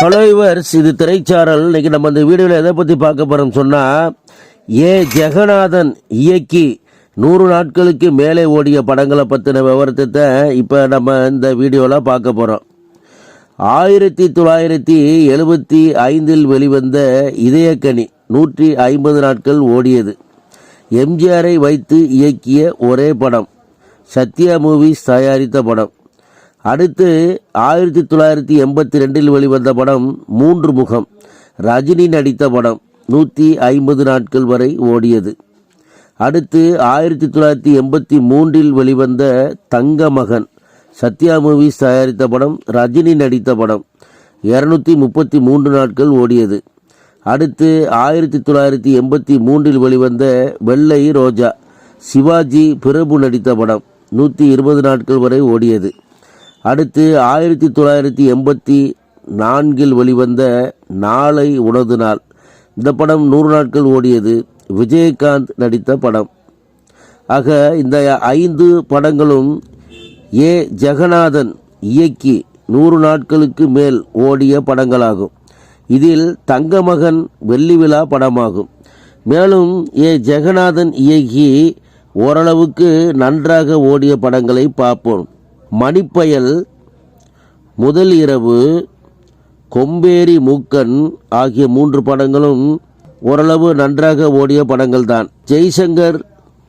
Hello இவர்ஸ் இது திரைச்சாரல். இன்னைக்கு நம்ம இந்த வீடியோவில் எதை பற்றி பார்க்க போகிறோம் சொன்னால் ஏ. ஜெகநாதன் இயக்கி நூறு நாட்களுக்கு மேலே ஓடிய படங்களை பற்றின விவரத்தை இப்போ நம்ம இந்த வீடியோவில் பார்க்க போகிறோம் ஆயிரத்தி தொள்ளாயிரத்தி எழுபத்தி ஐந்தில் வெளிவந்த இதயக்கனி நூற்றி ஐம்பது நாட்கள் ஓடியது. எம்ஜிஆரை வைத்து இயக்கிய ஒரே படம். சத்யா மூவிஸ் தயாரித்த படம். அடுத்து ஆயிரத்தி தொள்ளாயிரத்தி எண்பத்தி ரெண்டில் வெளிவந்த படம் மூன்று முகம். ரஜினி நடித்த படம் நூற்றி ஐம்பது நாட்கள் வரை ஓடியது. அடுத்து ஆயிரத்தி தொள்ளாயிரத்தி எண்பத்தி மூன்றில் வெளிவந்த தங்க மகன் சத்யா மூவிஸ் தயாரித்த படம் ரஜினி நடித்த படம் இரநூத்தி முப்பத்தி மூன்று நாட்கள் ஓடியது. அடுத்து ஆயிரத்தி தொள்ளாயிரத்தி எண்பத்தி மூன்றில் வெளிவந்த வெள்ளை ரோஜா சிவாஜி பிரபு நடித்த படம் நூற்றி இருபது நாட்கள் வரை ஓடியது. அடுத்து ஆயிரத்தி தொள்ளாயிரத்தி எண்பத்தி நான்கில் வெளிவந்த நாளை உனது நாள். இந்த படம் நூறு நாட்கள் ஓடியது. விஜயகாந்த் நடித்த படம். ஆக இந்த ஐந்து படங்களும் ஏ. ஜெகநாதன் இயக்கி நூறு நாட்களுக்கு மேல் ஓடிய படங்களாகும். இதில் தங்கமகன் வெள்ளி விழா படமாகும். மேலும் ஏ. ஜெகநாதன் இயக்கி ஓரளவுக்கு நன்றாக ஓடிய படங்களை பார்ப்போம். மணிப்பயல் முதல் இரவு கொம்பேரி மூக்கன் ஆகிய மூன்று படங்களும் ஓரளவு நன்றாக ஓடிய படங்கள் தான் ஜெய்சங்கர்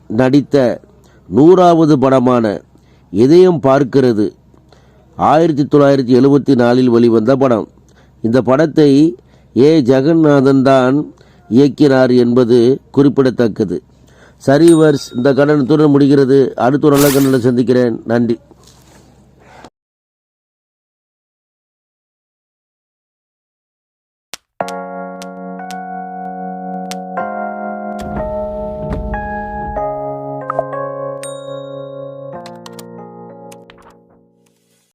நடித்த நூறாவது படமான இதயம் பார்க்கிறது ஆயிரத்தி தொள்ளாயிரத்தி எழுபத்தி நாலில் வெளிவந்த படம். இந்த படத்தை ஏ. ஜெகநாதன் தான் இயக்கினார் என்பது குறிப்பிடத்தக்கது. சரிவர்ஸ் இந்த கண்டனத்துடன் முடிகிறது. அடுத்த நல்ல கண்டனம் சந்திக்கிறேன். நன்றி.